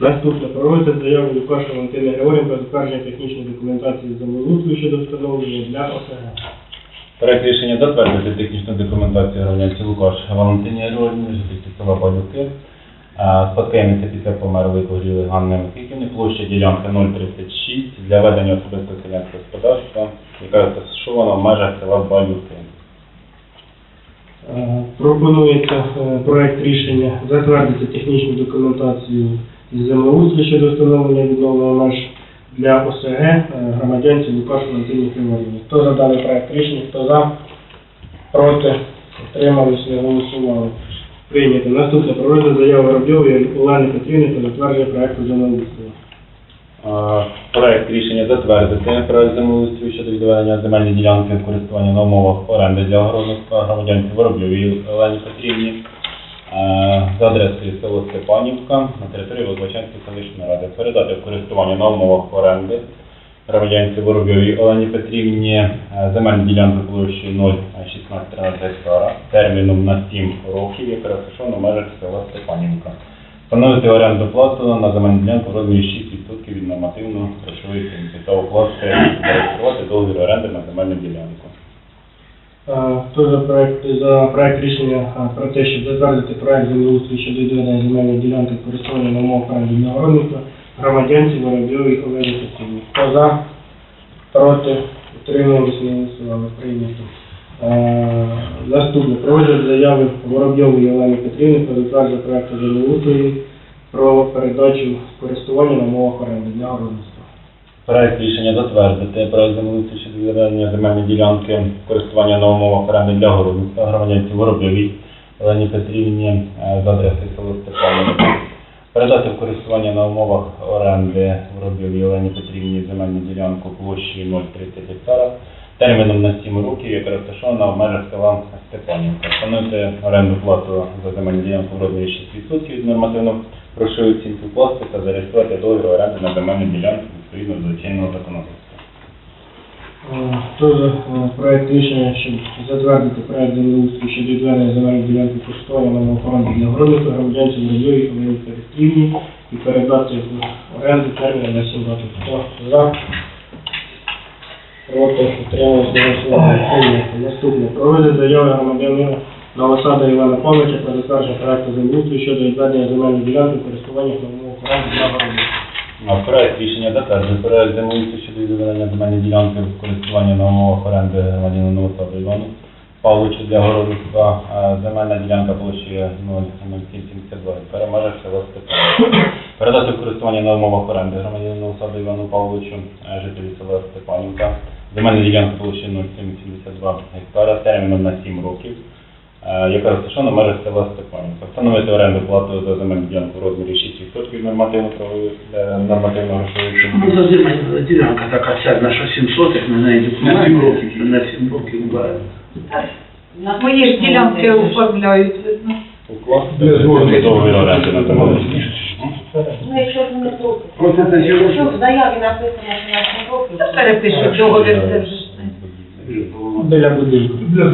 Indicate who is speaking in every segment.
Speaker 1: Наступне. Про розгляд заяви Лукаша Валентини Григорівни про затвердження технічної документації землеустрою щодо встановлення для ОСГ.
Speaker 2: Проект рішення затвердити технічну документацію громадянці Лукаш Валентині Георгіївні, жительці села Балюки. Е, після померлої Погріли Ганни Микитівни, площа ділянка 036 для ведення особистого селянського господарства, яка розташована в межах села Балюки.
Speaker 1: Е, Пропонується е, проект рішення затвердити технічну документацію із землеустрою щодо встановлення відновлення меж для ОСГ е, громадянці Лукаш Валентині Григорівні. Хто за даний проект рішення, хто за, проти, утримались, не голосували. Прийнято. Наступне про розгляд заяви Воробйової Олени Петрівни про затвердження проекту землеустрою.
Speaker 2: Проект рішення затвердити проект землеустрою щодо відведення земельної ділянки в користування на умовах оренди для огородництва громадянці Воробйовій Олені Петрівні за адресою село Степанівка на території Возвачанської селищної ради. Передати в користування на умовах оренди громадянці Воробйовій Олені Петрівні е, земельну ділянку площею 0,1613 гектара терміном на 7 років, яка розташована в межах села Степанівка. Встановити оренду плату на земельну ділянку в розмірі 6% від нормативно грошової оцінки та оплати зареєструвати договір оренди на земельну ділянку.
Speaker 1: Е, Хто за проект, за проект рішення е, про те, щоб затвердити проект землеустрою щодо відведення земельної ділянки користування на умовах оренди для городництва громадянці Воробйовій Олені Петрівні. Хто за, проти, утримались, не голосували, прийнято. Е, Наступне. Про розгляд заяви Воробйової Олени Петрівни про затвердження проекту землеустрою про передачу користування на умовах оренди для городництва.
Speaker 2: Проект рішення затвердити проект землеустрою щодо відведення земельної ділянки користування на умовах оренди для городництва громадянці Воробйовій Олені Петрівні е, за адресою село Степанівка. Передати в користування на умовах оренди Воробйовій Олені Петрівні земельну ділянку площею 0,30 гектара терміном на 7 років, яка розташована в межах села Степанівка. Встановити оренду плату за земельну ділянку в розмірі 6% від нормативно грошової оцінки пласту та зареєструвати договір оренди на земельну ділянку відповідно до чинного законодавства.
Speaker 1: За е, проект рішення, щоб затвердити проект землеустрою щодо відведення земельної ділянки користування на охорони для городництва громадянці Морозовій Олені Петрівні і передати в оренду терміну на 7 років. Хто за? Проти утрималися голосування. Наступне. Про заяви громадянина Новосада Івана Павловича про затвердження проекту землеустрою щодо відведення земельної ділянки користування на умовах оренди для городництва.
Speaker 2: А Проект рішення затверджує проект землеустрою щодо відведення земельної ділянки в користування на умовах оренди громадянина Новосаду Івану Павловичу для городництва. Земельна ділянка площею 0,0772 гектара, межах села. Передати користування на умовах оренди громадянину Новосаду Івану Павловичу, жителі села Степанівка. Земельна ділянка площею 0,772 гектара, терміном на 7 років, яка розташована в межах села Степанівка. Встановити оренду плату за земельну ділянку в розмірі 6% від нормативно-правової е, нормативно-грошової.
Speaker 3: Ну, за земельна ділянка така сядна, що 7 сотих, на неї
Speaker 4: На сім років.
Speaker 3: На 7 років, да.
Speaker 5: Мої ж ділянки оформляють, видно.
Speaker 2: Укласти
Speaker 4: Без згоди.
Speaker 2: договір оренди на земельну.
Speaker 6: Ну, якщо ж не проти.
Speaker 4: Просто це
Speaker 6: Якщо в заяві написано, що на 7 років,
Speaker 5: Та перепишуть договір, це вже ж не.
Speaker 1: Біля будинку.
Speaker 4: Для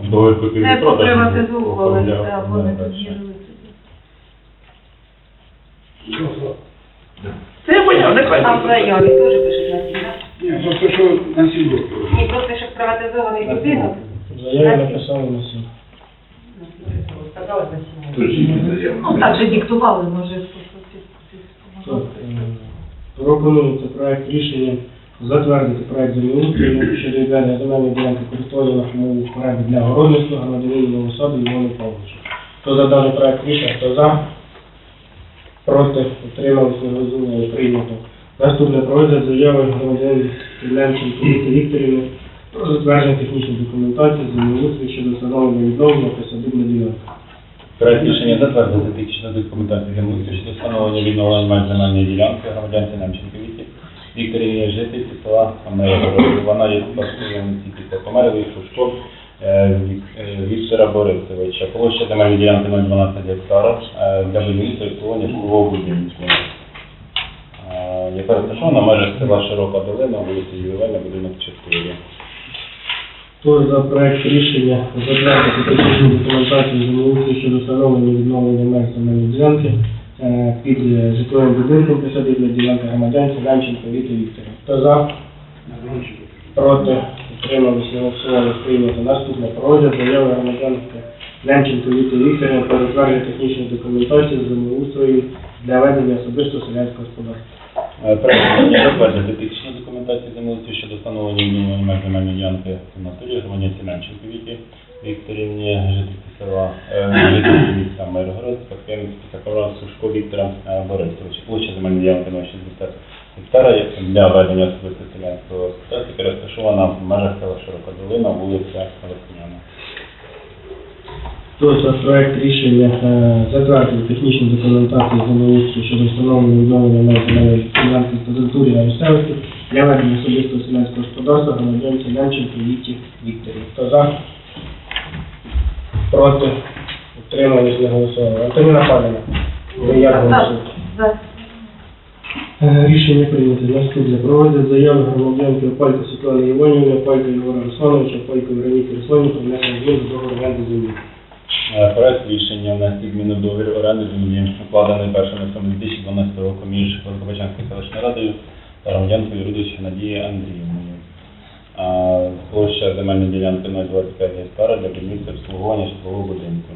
Speaker 2: Там договір купівлі
Speaker 5: Не
Speaker 2: оформляв,
Speaker 5: це або
Speaker 2: да,
Speaker 5: не
Speaker 2: дальше.
Speaker 5: під'їжджали.
Speaker 3: Це я поняв, нехай.
Speaker 6: там в заяві теж пишуть на 7, так?
Speaker 4: Ні, просто що на сім років.
Speaker 6: Ні, просто щоб приватизований будинок,
Speaker 1: В написали на 7.
Speaker 6: сказали на 7
Speaker 4: Тут жінки заява.
Speaker 5: Ну, так же диктували, може,
Speaker 1: Так, е, Пропонується проект рішення затвердити проект землеустрою щодо відведення земельної ділянки користування на оренди для городництва громадянину Новосаду Івану Павловичу. Хто за даний проект рішення, хто за? Проти, утрималися, не розуміє, прийнято. Наступне про розгляд заяви громадянина Іллянченко Віти Вікторівни про затвердження технічної документації землеустрою щодо встановлення відновлення присадибної ділянки.
Speaker 2: Проект рішення затвердити технічну документацію землеустрою щодо встановлення відновлення земельної ділянки громадянці Немченко Віті. Вікторії жительці села Самеєвороду. Вона є спадкоємниці після померлої Шушко е, Вік- е, Віктора Борисовича. Площа земельної ділянки 012 гектара е, для будівництва і обслуговування житлового будинку. Яка розташована межах села Широка Долина, вулиця Ювельна, будинок 4.
Speaker 1: Хто за проект рішення затвердити технічну документацію землеустрою щодо встановлення відновлення меж земельної ділянки під е, житловим будинком присадибна ділянка громадян Лемченко Віта Віктора. Хто за? Проти? Утримались не голосували прийнято. Наступне про розгляд заяви громадянки Немченко Віти Вікторів про затвердження технічної документації землеустрою для ведення особистого селянського господарства.
Speaker 2: Е, рішення затвердити технічну документацію землеустрою щодо встановлення відновлення меж земельної ділянки натурі громадянці Менченко Віті Вікторівні, жительці села, е, міста Миргород, Пакемський, Сакара, Сушко Віктора е, Борисовича. Площа земельної ділянки 060 гектара для ведення особистого селянського господарства, яка розташована в межах села Широка Долина, вулиця Лесняна.
Speaker 1: За проект рішення е, затвердити технічну документацію землеустрою щодо встановлення відновлення меж земельної ділянки в на місцевості для ведення особистого селянського господарства громадянці Лемченко Віті Вікторі. Хто за? Проти? Утримались, не голосували. Антоніна Павлівна, ви як голосуєте?
Speaker 5: За.
Speaker 1: Е, Рішення прийнято. Наступне. Проводять заяви громадянки Опалько Світлани Іванівни, Опалько Єгора Руслановича, Опалько Вероніки Русланівни про внесення змін до договору оренди землі.
Speaker 2: Е, Проект рішення внести зміни в договір оренди землі, укладений 1 листопада 2012 року між Великобачанською селищною радою та громадянкою Рудич Надією Андріївною. Площа земельної ділянки 025 гектара для будівництва обслуговування житлового будинку.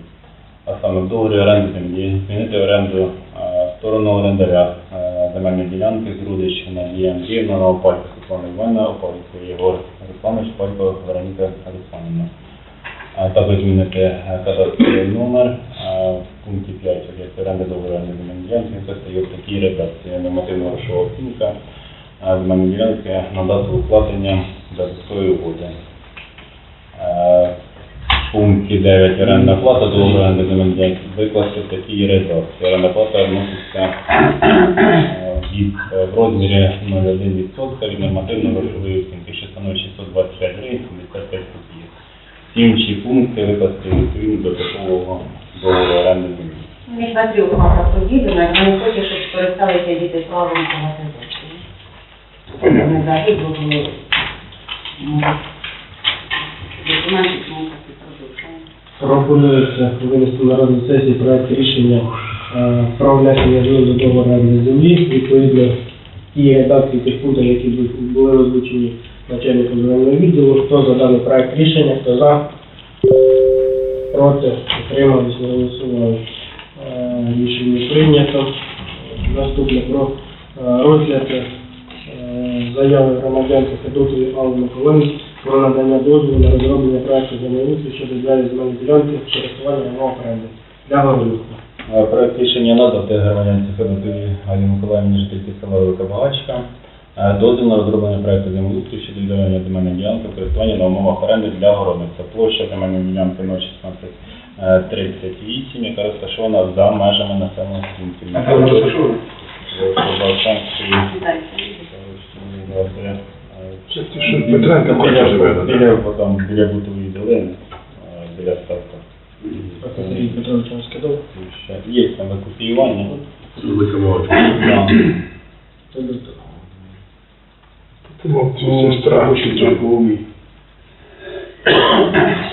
Speaker 2: А саме в договорі оренди землі змінити оренду сторону орендаря земельної ділянки з Рудич Надії Андріївна на Опалько Світлана Івановна, Опалько Єгор Русланович, Опалько Вероніка Русланівна. Також змінити кадастровий номер е, в пункті 5 об'єкту оренди договору оренди земельної ділянки. Це стає в такій редакції нормативно грошова оцінка земельної на дату укладення додаткової угоди. В пункті 9 орендна плата договору оренди земельної ділянки викласти в такій редакції. Орендна плата вноситься е, в розмірі 0,1% від нормативно-грошової оцінки, що становить 625 гривень 75 копійок. Всі інші пункти викласти відповідно до такого договору оренди землі.
Speaker 6: Між на трьох мапах поділено, я не хочу, щоб скористалися діти славою автоматизації. Не загибло було. ну, Документи, ну, так продовжуємо.
Speaker 1: Пропонується винести на розгляд сесії проект рішення е, про внесення змін до договору оренди землі, відповідно ті редакції тих пунктів, які були озвучені начальником земельного відділу. Хто за даний проект рішення, хто за, проти, утримались, не голосували. Е, Рішення прийнято. Наступне про е, розгляд е, заяви громадянки Федотової Алли Миколаївни про надання дозволу на розроблення проекту землеустрою щодо відведення земельної ділянки користування на оренди для городництва.
Speaker 2: Проект рішення надати громадянці Федотові Галі Миколаївні жительці села Велика. Е, Дозвіл на розроблення проекту землеустрою щодо відведення земельної ділянки в користування на умовах оренди для городництва. Площа земельної ділянки 01638, яка розташована за межами населених пунктів.
Speaker 3: А там
Speaker 4: що Петренка Колька живе?
Speaker 2: Біля, там, біля бутової долини, е, біля ставка.
Speaker 1: Це Сергій Петрович вам.
Speaker 2: Є там викопіювання.
Speaker 4: Велика Багачка.
Speaker 2: Да.
Speaker 4: Мов, це сестра, чи то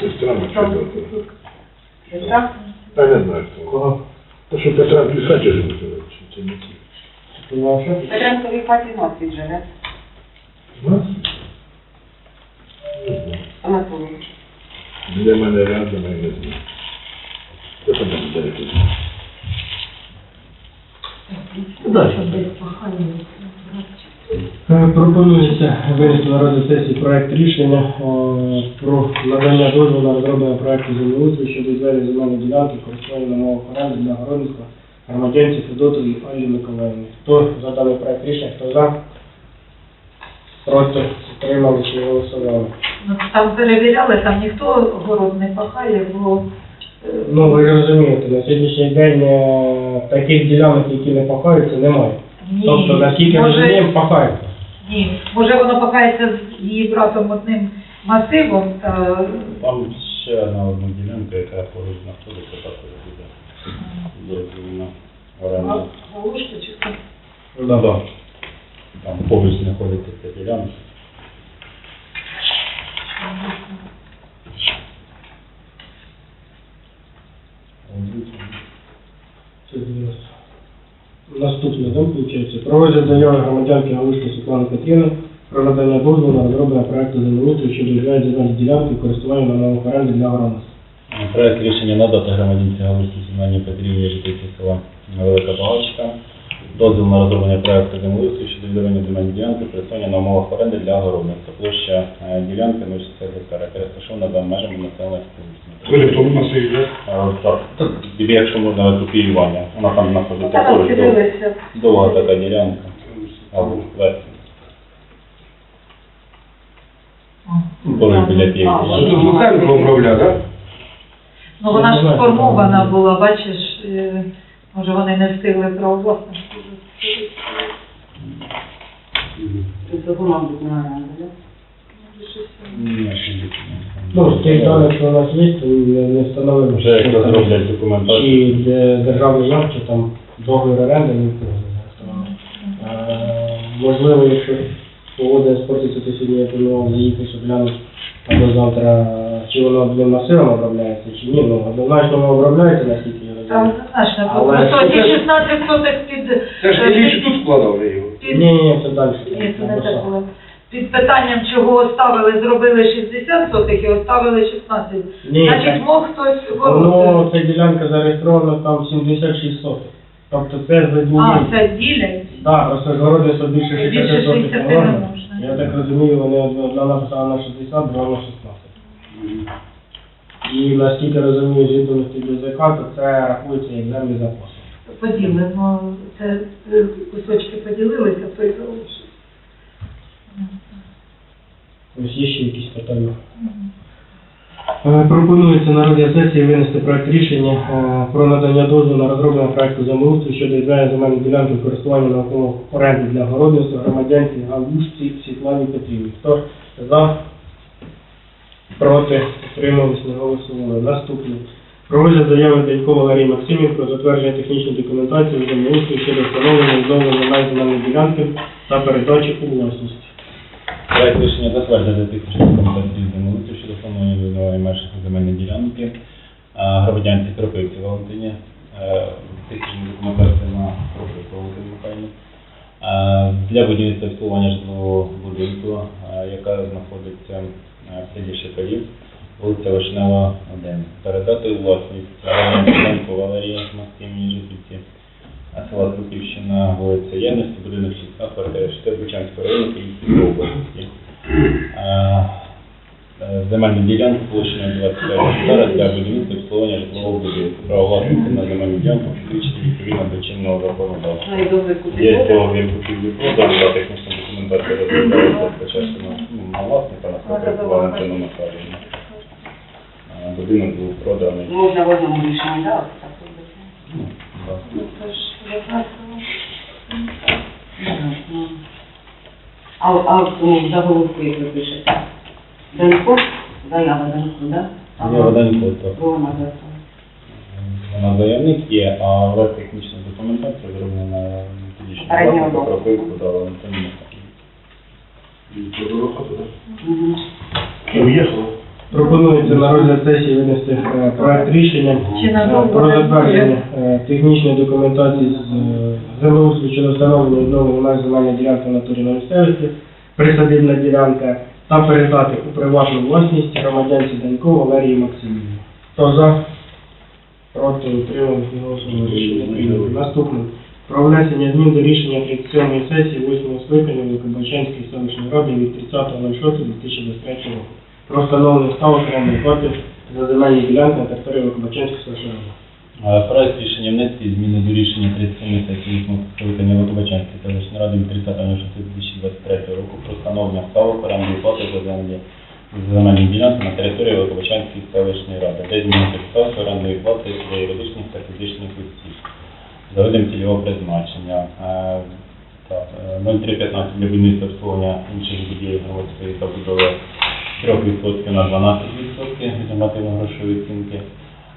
Speaker 4: сестра Мачата.
Speaker 6: Сестра?
Speaker 4: Та не знаю хто.
Speaker 1: Кого?
Speaker 4: Та що і хаті живе, чи це не ті.
Speaker 6: Петренкові хаті нос він живе.
Speaker 4: Нас? Не знаю. Для мене рядом, я не знаю. Це там де тут.
Speaker 1: Е, Пропонується винести на розгляд сесії проект рішення е, про надання дозволу на розроблення проекту землеустрою щодо відведення земельної ділянки користування на мовах оренди для городництва громадянці Федотовій Аллі Миколаївні. Хто за даний проект рішення, хто за? Проти? Утримали чи голосували?
Speaker 5: Ну, Там перевіряли, там ніхто город не пахає, бо е,
Speaker 1: Ну, ви розумієте, на сьогоднішній день е, таких ділянок, які не пахаються, немає.
Speaker 5: ні.
Speaker 1: Тобто, наскільки ми
Speaker 5: може,
Speaker 1: розуміємо, пахаються.
Speaker 5: Ні, може воно пахається з її братом одним масивом, та
Speaker 2: Там ще на одну ділянку, яка поруч знаходиться, також буде дозвіл на.
Speaker 5: Галушка чи хто?
Speaker 1: Ну, да, да.
Speaker 2: Там поруч знаходиться ця ділянка.
Speaker 1: Наступне, там, виходить, заяви громадянки Галушки Світлани Петрівни про надання дозволу на розроблення проекту землеустрою що відведення земельної ділянки користування на нових оренди для городництва.
Speaker 2: Проект рішення надати громадянці Галушки Сімені Петрівні жительці села Велика Палачка. Дозвіл на розроблення проекту землеустрою щодо відведення земельної ділянки присутня на умовах оренди для городництва. Площа е, ділянки 060 гектара, яка розташована за межами населених пунктів.
Speaker 4: Коли в тому масиві, так?
Speaker 2: Е, Так, тобі, якщо можна копіювання, вона там знаходиться
Speaker 5: Та
Speaker 2: поруч, дов- довга така ділянка, або версія. Поруч біля
Speaker 3: Це
Speaker 2: п'єї.
Speaker 3: тут Луценко управляв, так?
Speaker 5: Ну вона ж сформована була, бачиш, е, може вони не встигли право власності.
Speaker 6: Цього, мабуть, на да?
Speaker 2: Ні, ще не.
Speaker 1: Ну, з тих даних, що у нас є, то не не встановили.
Speaker 2: Вже як розроблять документацію.
Speaker 1: Чи де державний акт, чи там договір оренди, не встановили. Е, Можливо, якщо погода спортиться, то сьогодні я планував заїхати, щоб глянути або завтра, чи воно одним масивом обробляється, чи ні. Ну, однозначно воно обробляється, наскільки я
Speaker 5: Там
Speaker 1: розумію.
Speaker 5: однозначно,
Speaker 1: Але
Speaker 5: просто
Speaker 3: це ж-
Speaker 5: 16 сотих під...
Speaker 3: Це ж
Speaker 5: е,
Speaker 3: тут вкладав його.
Speaker 1: Ні, ні, це далі.
Speaker 5: Ні, це не так було. Під питанням, чого оставили, зробили 60 сотих і оставили 16.
Speaker 1: Ні,
Speaker 5: Значить, мог хтось
Speaker 1: Воно,
Speaker 5: воротити.
Speaker 1: ця ділянка зареєстрована там 76 сотих. Тобто це за
Speaker 5: А, це ділять.
Speaker 1: Так, просто ж городництво більше 60
Speaker 5: Більше
Speaker 1: сотих
Speaker 5: 60
Speaker 1: не
Speaker 5: не
Speaker 1: можна.
Speaker 5: можна.
Speaker 1: Я так розумію, вони одна написала на 60, друга на 16. І наскільки розумію, з відомості ДЗК, то це рахується як землі запасу.
Speaker 5: Поділимо. Це е, кусочки поділилися, то й залишиться.
Speaker 1: Ось є ще якісь питання. Е, Пропонується на розгляд сесії винести проект рішення е, про надання дозволу на розроблення проекту землеустрою щодо відведення земельної ділянки в користування на умовах оренди для городництва громадянці Галушці Світлані Петрівні. Хто за? Проти? Утримались, не голосували. Наступне. Про заяви Данько Валерії Максимів про затвердження технічної документації землеустрою щодо встановлення відновлення меж земельної ділянки та передачі у власність.
Speaker 2: Проект рішення затвердити технічну документацію землеустрою щодо встановлення відновлення меж земельної ділянки. Громадянці Кропивці Валентині. Е, Технічна документація на Кропивці Валентині Михайлівні. Е, Для будівництва обслуговування житлового будинку, яка знаходиться е, в селі Шикарів, вулиця Вишнева, 1. Передати власність Громадянці Валерії Максимівні жительці а села Крупівщина, вулиця Єдності, будинок 16, квартира 4, Бучанського району, Київської області. Е, Земельну ділянку площею 25 гектара для будівництва обслуговування житлового будинку. Право власності на земельну ділянку підключити відповідно до чинного законодавства. Є договір купівлі продажу, а технічна документація розробляється спочатку на, ну, на власника, на Валентину Михайлівну. Е, Будинок був проданий.
Speaker 6: Можна в одному рішенні, так.
Speaker 2: Ну, да.
Speaker 5: Це ж якраз,
Speaker 6: Ну. А, а в заголовку, як ви пишете? Данко? Заява Данко, да?
Speaker 2: Є Воданько, так.
Speaker 6: Друга адреса.
Speaker 2: Вона заявник є, а вся технічна документація зроблена тодішньою
Speaker 6: Попереднього
Speaker 2: власником
Speaker 6: року.
Speaker 2: Кропивку та Валентином
Speaker 4: І це.
Speaker 6: Мгм.
Speaker 4: І уїхала.
Speaker 1: Пропонується на розгляд сесії винести е, проект рішення
Speaker 5: Чи на
Speaker 1: е, про
Speaker 5: не
Speaker 1: затвердження е, технічної документації з е, землеустрою щодо встановлення відновлення меж земельної ділянки в натурі на місцевості, присадибна ділянка, та передати у приватну власність громадянці Данько Валерії Максимівні. Хто за? Проти утримались не голосували. Рішення прийнято. Наступне. Про внесення змін до рішення 37-ї сесії 8-го скликання Великобачанської селищної ради від 30.06.2023 року про встановлення ставок орендної плати за земельні ділянки на території Великобачанської селищної ради.
Speaker 2: Е, Проект рішення внести зміни до рішення 37 сесії вісьмого скликання Лотовачанської селищної ради від 30.06.2023 року про встановлення ставок орендної плати за землі за земельні ділянки на території Великобачанської селищної ради, де змінити ставки орендної плати для юридичних та фізичних осіб за видом цільового призначення. Е, Так, е, 0315 для будівництва обслуговування інших будівель громадської та будови 3% на 12% від нормативно-грошової оцінки.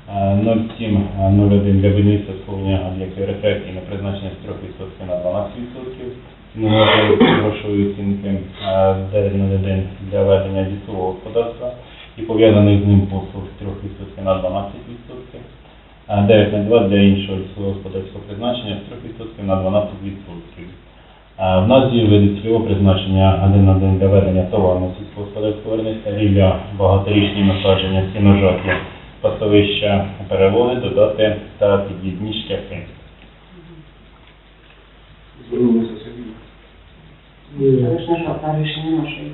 Speaker 2: Е, 0701 для будівництва обслуговування об'єктів рекреації на призначення з 3% на 12% нормативно грошової оцінки. Е, 901 для ведення лісового господарства і пов'язаних з ним послуг з 3% на 12%. е, 902 для іншого сільськогосподарського призначення з 3% на 12%. В назві види цільового призначення 1.1 для ведення товарного сільськогосподарського виробництва рілля, багаторічні насадження, сіножаті, пасовища, перевоги, додати та під'їзні шляхи.
Speaker 4: Звернулися собі.
Speaker 6: Але ж на рішення нашої.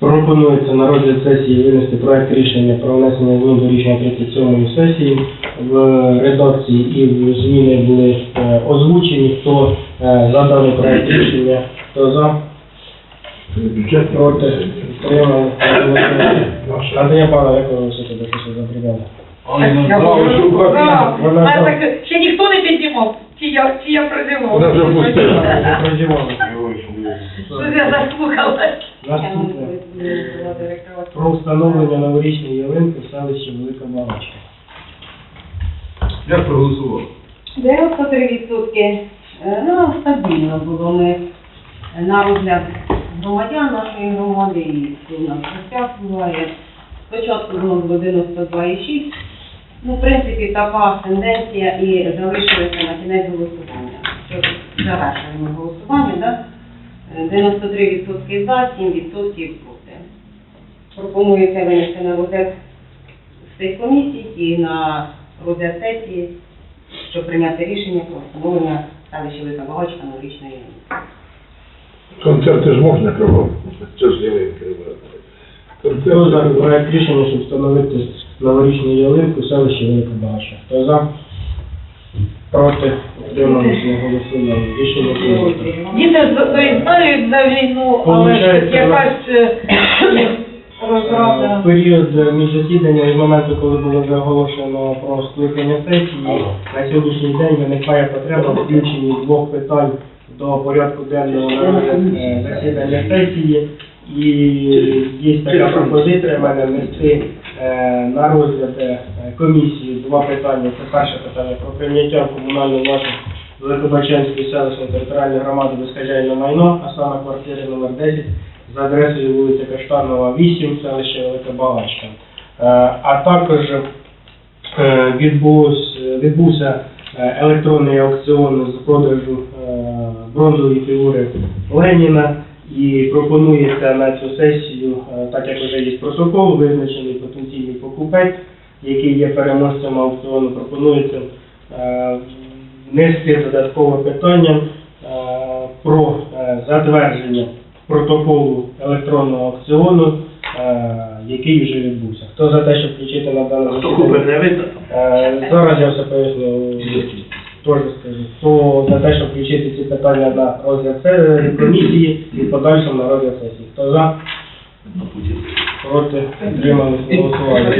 Speaker 1: Пропонується на розгляд сесії винести проект рішення про внесення змін до рішення 37 сесії. В редакції і в зміни були е, озвучені. Хто е, за даний проект рішення, хто за,
Speaker 4: Бюджет
Speaker 1: проти, підтримали. Андрія Павловна, як ви голосуєте, до що за бригада?
Speaker 3: Ой, ну,
Speaker 5: Я
Speaker 3: знову
Speaker 5: говорю,
Speaker 3: шукати.
Speaker 5: да.
Speaker 1: Вона
Speaker 5: А
Speaker 1: за.
Speaker 5: Ще ніхто не піднімав, чи я, чи я прозівав.
Speaker 4: Вона вже
Speaker 5: я заслухалась.
Speaker 1: Наступне. Про встановлення новорічної ялинки в селищі Велика Балачка.
Speaker 4: Я проголосував.
Speaker 6: 93% е, ну, стабільно було ми на розгляд громадян нашої громади, і це у нас гостях буває. Спочатку воно було 92,6. Ну, в принципі, така тенденція і залишилася на кінець голосування. Що завершуємо голосування, да? Е, 93% за, 7% проти. Пропонується винести на розгляд з цих комісій і на розгляд сесії щоб прийняти рішення про встановлення селища Велика Багачка новорічної ялинки.
Speaker 4: Концерти ж можна кругом. Це ж ялинки.
Speaker 1: Хто за проект рішення, щоб встановити новорічну ялинку в селищі Велика Балачка? Хто за? Проти? Утрималися, не голосували. Рішення прийнято.
Speaker 5: Діти з- знають за війну, але ж
Speaker 1: Получається,
Speaker 5: якась е,
Speaker 1: Е,
Speaker 5: розрада.
Speaker 1: Період між засіданням і моменту, коли було вже оголошено про скликання сесії, на сьогоднішній день виникає потреба в включенні двох питань до порядку денного на розгляд, е, засідання сесії. І є така пропозиція в мене внести е, на розгляд е, комісії два питання. Це перше питання про прийняття в комунальну власність Великобачанської селищної територіальної громади безхазяйне майно, а саме квартири номер 10 за адресою вулиця Каштанова, 8, селище Велика Балачка. Е, А також е, відбувся е, електронний аукціон з продажу бронзової фігури Леніна і пропонується на цю сесію, так як вже є протокол, визначений потенційний покупець, який є переможцем аукціону, пропонується е, внести додаткове питання е, про е, затвердження протоколу електронного аукціону, який вже відбувся. Хто за те, щоб включити на дане засідання?
Speaker 3: купить, не видно?
Speaker 1: Зараз я все поясню. Теж скажу. Хто за те, щоб включити ці питання на розгляд комісії і подальшому на розгляд сесії. Хто за? Проти підтримали голосування.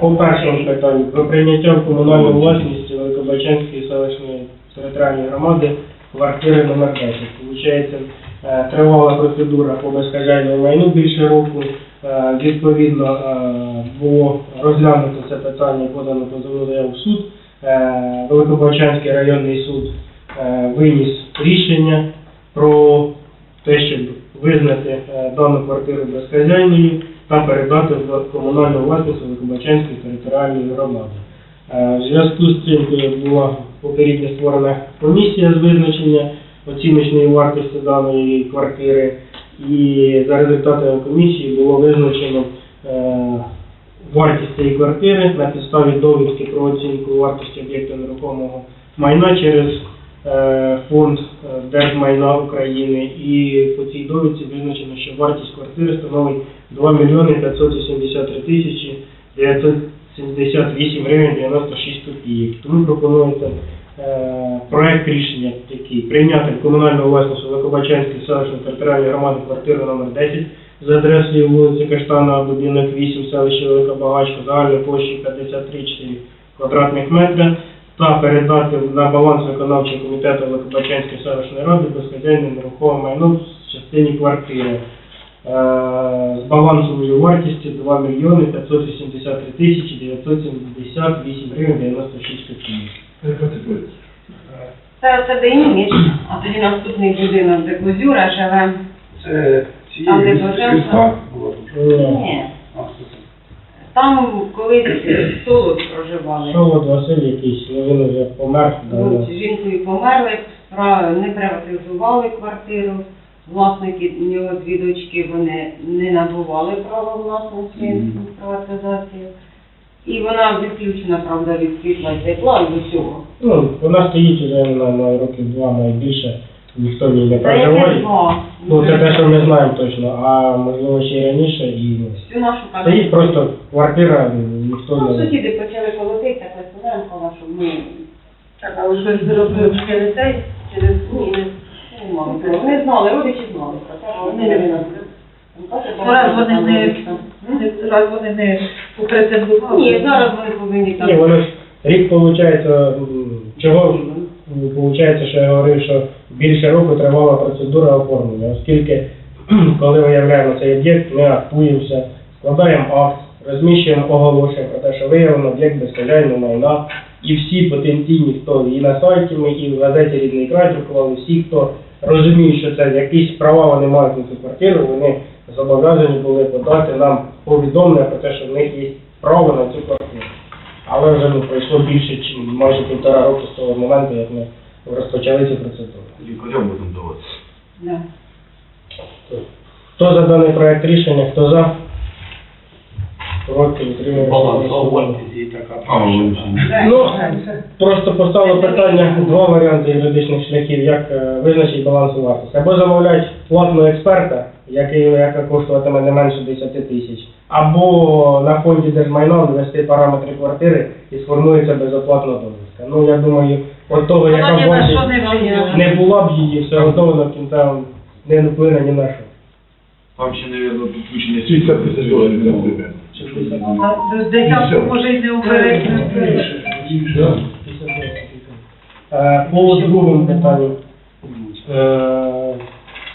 Speaker 1: По першому питанню про прийняття в комунальну власність Великобачанської селищної територіальної громади квартири номер 10. Получається, е, тривала процедура по безхазяйному майну більше року. Е, Відповідно, е, було розглянуто це питання подано позовну заяву в суд. Великобачанський районний суд виніс рішення про те, щоб визнати е, дану квартиру безхазяйною та передати в комунальну власність Великобачанської територіальної громади. Е, В зв'язку з цим була попередньо створена комісія з визначення оціночної вартості даної квартири, і за результатами комісії було визначено е, вартість цієї квартири на підставі довідки про оцінку вартості об'єкту нерухомого майна через фонд е, держмайна України. І по цій довідці визначено, що вартість квартири становить 2 мільйони 583 тисячі 978 гривень 96 копійок. Тому пропонується е, проект рішення такий прийняти в комунальну власність Великобачанської селищної територіальної громади квартиру номер 10 за адресою вулиця Каштана, будинок 8, селище Велика Багачка, загальною площею 53,4 квадратних метра та передати на баланс виконавчого комітету Великобачанської селищної ради безхазяйне нерухоме майно в частині квартири е, з балансовою вартістю 2 мільйони 583 тисячі 978 гривень 96 копійок.
Speaker 4: Яка це буде?
Speaker 6: Це, Дейміч, а тоді наступний будинок, де Козюра живе.
Speaker 3: Це
Speaker 6: Там, де.
Speaker 1: Е,
Speaker 6: Ні. Там колись солод проживали.
Speaker 1: Солод Василь якийсь, ну він вже помер.
Speaker 6: Ну, жінкою померли, не приватизували квартиру. Власники у нього дві дочки, вони не набували права власності приватизацію. І вона відключена, правда, від світла і тепла і до всього.
Speaker 1: Ну, вона стоїть вже на, на років два, найбільше, ніхто в не
Speaker 6: два?
Speaker 1: Ну, це те, що ми знаємо точно, а можливо ще й раніше і ну,
Speaker 6: Всю нашу
Speaker 1: стоїть просто квартира, ніхто
Speaker 6: Ну,
Speaker 1: не...
Speaker 6: сусіди почали колотити, так Василенкова, щоб ми...
Speaker 5: Так, а ви зробили через цей, через
Speaker 6: Ні, не, не мали. Вони знали, родичі знали про те, що вони не виносили.
Speaker 5: Ну, раз вони не, не- раз вони не попретендували.
Speaker 6: Ні, зараз вони повинні там...
Speaker 1: Ні, воно ж рік виходить, чого виходить, що я говорив, що більше року тривала процедура оформлення, оскільки коли виявляємо цей об'єкт, ми актуємося, складаємо акт, розміщуємо оголошення про те, що виявлено об'єкт безхозяйного майна, і всі потенційні, хто і на сайті ми, і в газеті «Рідний край» друкували, всі, хто розуміє, що це якісь права вони мають на цю квартиру, вони зобов'язані були подати нам повідомлення про те, що в них є право на цю квартиру. Але вже ну, пройшло більше, ніж майже півтора року з того моменту, як ми розпочали цю процедуру.
Speaker 4: Лікарям будемо давати.
Speaker 6: Да.
Speaker 1: Хто за даний проект рішення, хто за? Проти.
Speaker 3: Балансовувати і така правильна.
Speaker 1: Ну, просто поставило питання, два варіанти юридичних шляхів, як е, визначити балансу вартості. Або замовляють платного експерта, який, яка коштуватиме не менше 10 тисяч, або на фонді держмайна ввести параметри квартири і сформується безоплатна довідка. Ну, я думаю, от того, яка
Speaker 5: Вона ні на що не впливає.
Speaker 1: не була б її, все одно вона кінця не вплине ні на що.
Speaker 7: Там ще, мабуть, підключення
Speaker 4: 60 тисяч доларів це примерно.
Speaker 5: А десятку може й не убереться.
Speaker 1: Е, По другому питанню. Е,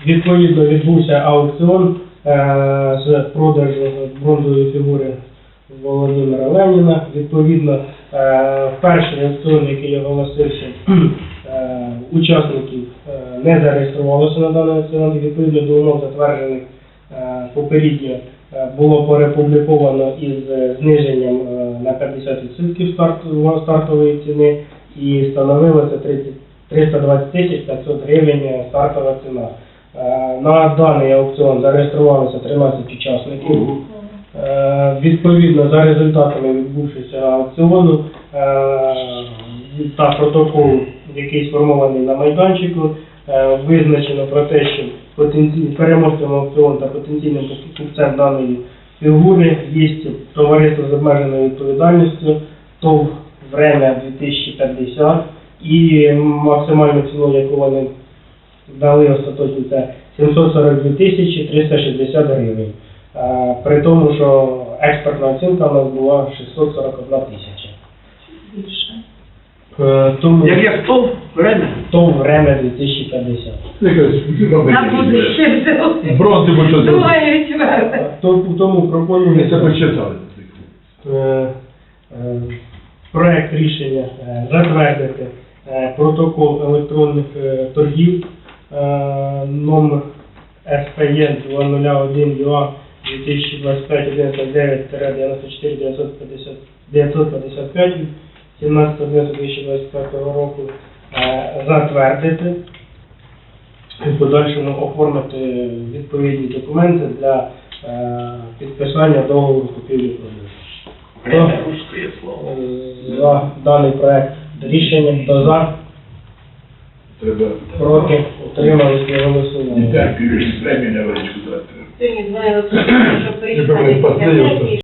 Speaker 1: Відповідно відбувся аукціон е, з продажу бронзової фігури Володимира Леніна. Відповідно, е, перший аукціон, який оголосився, е, учасників е, не зареєструвалося на даний аукціон. Відповідно до умов затверджених е, попередньо е, було порепубліковано із е, зниженням е, на 50% старту- стартової ціни і становило це 30 320 тисяч 500 гривень е, стартова ціна. Е, На даний аукціон зареєструвалося 13 учасників. Е, Відповідно, за результатами відбувшися аукціону е, та протоколу, який сформований на майданчику, е, визначено про те, що переможцем аукціону та потенційним покупцем даної фігури є товариство з обмеженою відповідальністю ТОВ «Время 2050» і максимальну ціну, яку вони дали остаточно, це 742 тисячі 360 гривень. Е, При тому, що експертна оцінка у нас була 641 тисяча. Е, Тому
Speaker 3: Як я хто? Время?
Speaker 1: ТОВ «Время 2050».
Speaker 4: Якось
Speaker 5: На будущее взяли.
Speaker 4: Бронзи бо що
Speaker 5: Друга і четверта.
Speaker 1: Е, то- Тому пропоную
Speaker 4: Ми це почитали.
Speaker 1: е, е, проект рішення е, затвердити е, протокол електронних е, торгів е, номер СПЄ 201 ЮА 2025 99 94 950 955 17 2025 року е, затвердити і в подальшому оформити відповідні документи для е, підписання договору
Speaker 3: русське слово.
Speaker 1: За даний проект рішення, хто за, проти, утримались не голосування.
Speaker 6: Сьогодні дзвонили, щоб приїхати.